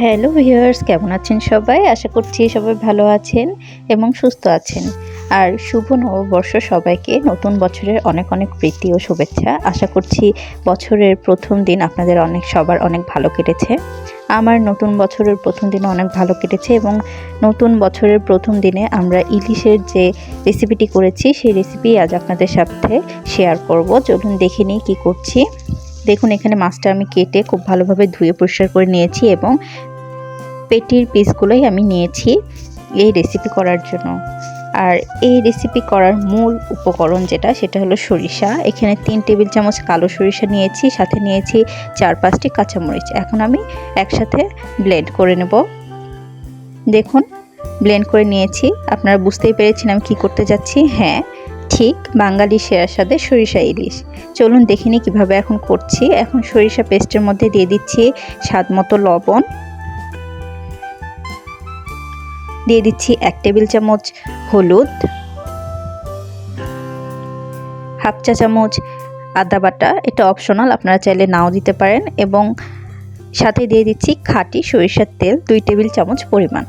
Hello viewers কেমন আছেন সবাই? আশা করছি সবাই ভালো আছেন এবং সুস্থ আছেন। আর শুভ নববর্ষ সবাইকে। নতুন বছরের অনেক অনেক প্রীতি ও শুভেচ্ছা। আশা করছি বছরের প্রথম দিন আপনাদের অনেক, সবার অনেক ভালো কেটেছে। আমার নতুন বছরের প্রথম দিনে অনেক ভালো কেটেছে এবং নতুন বছরের প্রথম দিনে আমরা ইলিশের যে রেসিপিটি করেছি, সেই রেসিপি আজ আপনাদের সাথে শেয়ার করব। চলুন দেখে নিই কী করছি। দেখুন, এখানে মাছটা আমি কেটে খুব ভালোভাবে ধুয়ে পরিষ্কার করে নিয়েছি এবং পেটির পিসগুলোই আমি নিয়েছি এই রেসিপি করার জন্য। আর এই রেসিপি করার মূল উপকরণ যেটা, সেটা হলো সরিষা। এখানে তিন টেবিল চামচ কালো সরিষা নিয়েছি, সাথে নিয়েছি চার পাঁচটি কাঁচামরিচ। এখন আমি একসাথে ব্লেন্ড করে নেব। দেখুন ব্লেন্ড করে নিয়েছি। আপনারা বুঝতেই পেরেছেন আমি কী করতে যাচ্ছি? হ্যাঁ ঠিক বাঙালি সেরার সাথে সরিষা ইলিশ। চলুন দেখে নিই কীভাবে এখন করছি। এখন সরিষা পেস্টের মধ্যে দিয়ে দিচ্ছি স্বাদ মতো লবণ। দিয়ে দিচ্ছি এক টেবিল চামচ হলুদ। হাফ চা চামচ আদা বাটা। এটা অপশনাল, আপনারা চাইলে নাও দিতে পারেন। এবং সাথে দিয়ে দিচ্ছি খাঁটি সরিষার তেল, দুই টেবিল চামচ পরিমাণ।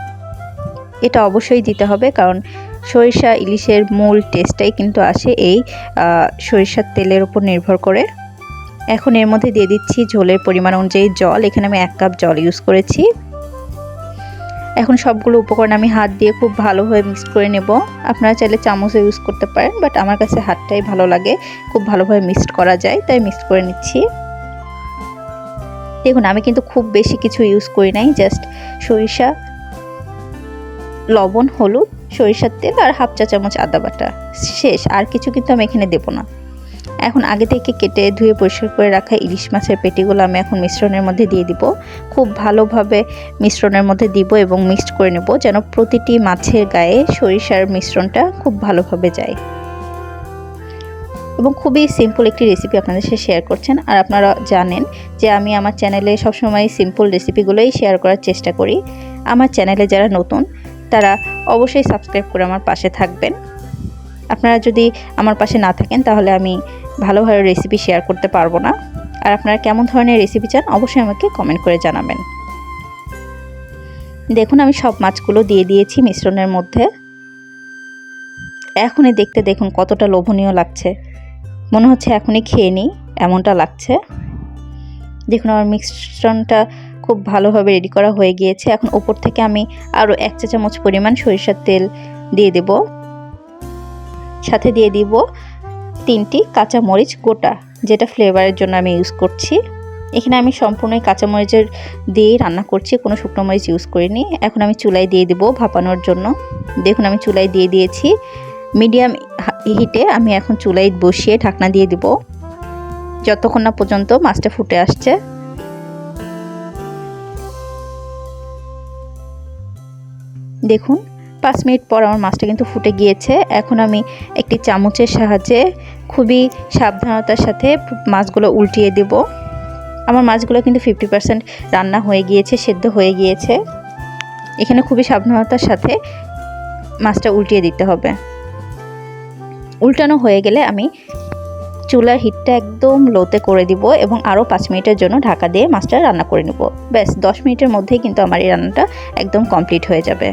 এটা অবশ্যই দিতে হবে, কারণ সরিষা ইলিশের মূল টেস্টটাই কিন্তু আসে এই সরিষার তেলের উপর নির্ভর করে। এখন এর মধ্যে দিয়ে দিচ্ছি ঝোলের পরিমাণ অনুযায়ী জল। এখানে আমি এক কাপ জল ইউজ করেছি। এখন সবগুলো উপকরণ আমি হাত দিয়ে খুব ভালোভাবে মিক্সড করে নেব। আপনারা চাইলে চামচও ইউজ করতে পারেন বাট আমার কাছে হাতটাই ভালো লাগে। খুব ভালোভাবে মিক্সড করা যায়, তাই মিক্স করে নিচ্ছি। দেখুন, আমি কিন্তু খুব বেশি কিছু ইউজ করি নাই জাস্ট সরিষা, লবণ, হলুদ সরিষার তেল আর হাফ চা চামচ আদা বাটা। শেষ, আর কিছু কিন্তু আমি এখানে দেবো না। এখন আগে থেকে কেটে ধুয়ে পরিষ্কার করে রাখা ইলিশ মাছের পেটিগুলো আমি এখন মিশ্রণের মধ্যে দিয়ে দিব। খুব ভালোভাবে মিশ্রণের মধ্যে দিব এবং মিক্সড করে নেব যেন প্রতিটি মাছের গায়ে সরিষার মিশ্রণটা খুব ভালোভাবে যায়। এবং খুবই সিম্পল একটি রেসিপি আপনাদের সাথে শেয়ার করছেন। আর আপনারা জানেন যে আমি আমার চ্যানেলে সবসময় সিম্পল রেসিপিগুলোই শেয়ার করার চেষ্টা করি। আমার চ্যানেলে যারা নতুন তারা অবশ্যই সাবস্ক্রাইব করে আমার পাশে থাকবেন। আপনারা যদি আমার পাশে না থাকেন, তাহলে আমি ভালোভাবে রেসিপি শেয়ার করতে পারব না। আর আপনারা কেমন ধরনের রেসিপি চান, অবশ্যই আমাকে কমেন্ট করে জানাবেন। দেখুন, আমি সব মাছগুলো দিয়ে দিয়েছি মিশ্রণের মধ্যে। এখনই দেখতে দেখুন কতটা লোভনীয় লাগছে। মনে হচ্ছে এখনই খেয়ে নিই, এমনটা লাগছে। দেখুন, আমার মিশ্রণটা খুব ভালোভাবে রেডি করা হয়ে গিয়েছে। এখন ওপর থেকে আমি আরও এক চা চামচ পরিমাণ সরিষার তেল দিয়ে দেব। সাথে দিয়ে দিব তিনটি কাঁচা মরিচ গোটা, যেটা ফ্লেভারের জন্য আমি ইউজ করছি। এখানে আমি সম্পূর্ণই কাঁচামরিচের দিয়েই রান্না করছি, কোনো শুকনো মরিচ ইউজ করিনি। এখন আমি চুলায় দিয়ে দেবো ভাপানোর জন্য। দেখুন, আমি চুলায় দিয়ে দিয়েছি। মিডিয়াম হিটে আমি এখন চুলায় বসিয়ে ঢাকনা দিয়ে দিব। যতক্ষণ না পর্যন্ত মাছটা ফুটে আসছে দেখুন, পাঁচ মিনিট পর আমার মাছটা কিন্তু ফুটে গিয়েছে। এখন আমি একটি চামচের সাহায্যে খুবই সাবধানতার সাথে মাছগুলো উল্টিয়ে দেব। আমার মাছগুলো কিন্তু ফিফটি পার্সেন্ট রান্না হয়ে গিয়েছে, সেদ্ধ হয়ে গিয়েছে। এখানে খুবই সাবধানতার সাথে মাছটা উল্টিয়ে দিতে হবে। উল্টানো হয়ে গেলে আমি চুলার হিটটা একদম লোতে করে দিব এবং আরও পাঁচ মিনিটের জন্য ঢাকা দিয়ে মাছটা রান্না করে নেব। ব্যাস, দশ মিনিটের মধ্যেই কিন্তু আমার এই রান্নাটা একদম কমপ্লিট হয়ে যাবে।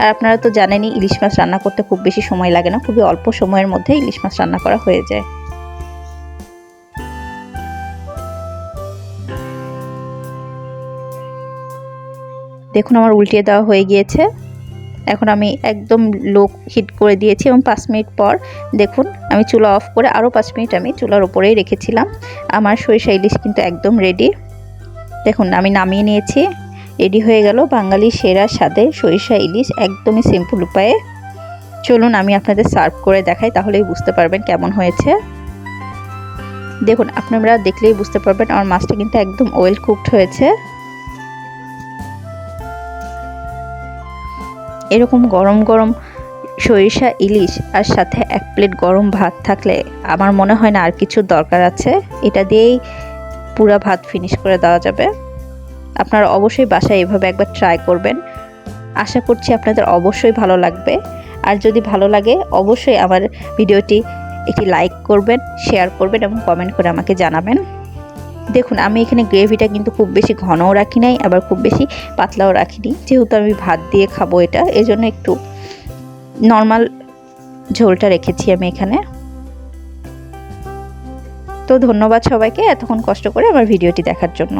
আর আপনারা তো জানেনই, ইলিশ মাছ রান্না করতে খুব বেশি সময় লাগে না, খুবই অল্প সময়ের মধ্যে ইলিশ মাছ রান্না করা হয়ে যায়। দেখুন, আমার উল্টিয়ে দেওয়া হয়ে গিয়েছে। এখন আমি একদম লো হিট করে দিয়েছি এবং পাঁচ মিনিট পর দেখুন, আমি চুলা অফ করে আরও পাঁচ মিনিট আমি চুলার ওপরেই রেখেছিলাম। আমার সরিষা ইলিশ কিন্তু একদম রেডি দেখুন, আমি নামিয়ে নিয়েছি। রেডি হয়ে গেল বাঙালি সেরা স্বাদের সরিষা ইলিশ একদমই সিম্পল উপায়ে। চলুন আমি আপনাদের সার্ভ করে দেখাই, তাহলেই বুঝতে পারবেন কেমন হয়েছে। দেখুন, আপনারা দেখলেই বুঝতে পারবেন আমার মাছটা কিন্তু একদম ওয়েল কুকড হয়েছে। এরকম গরম গরম সরিষা ইলিশ আর সাথে এক প্লেট গরম ভাত থাকলে আমার মনে হয় না আর কিছু দরকার আছে। এটা দিয়েই পুরা ভাত ফিনিশ করে দেওয়া যাবে। আপনারা অবশ্যই বাসায় এভাবে একবার ট্রাই করবেন। আশা করছি আপনাদের অবশ্যই ভালো লাগবে। আর যদি ভালো লাগে, অবশ্যই আমার ভিডিওটি একটি লাইক করবেন শেয়ার করবেন এবং কমেন্ট করে আমাকে জানাবেন। দেখুন, আমি এখানে গ্রেভিটা কিন্তু খুব বেশি ঘনও রাখি নাই, আবার খুব বেশি পাতলাও রাখিনি। যেহেতু আমি ভাত দিয়ে খাব এটা, এজন্য একটু নর্মাল ঝোলটা রেখেছি আমি এখানে। তো ধন্যবাদ সবাইকে এতক্ষণ কষ্ট করে আমার ভিডিওটি দেখার জন্য।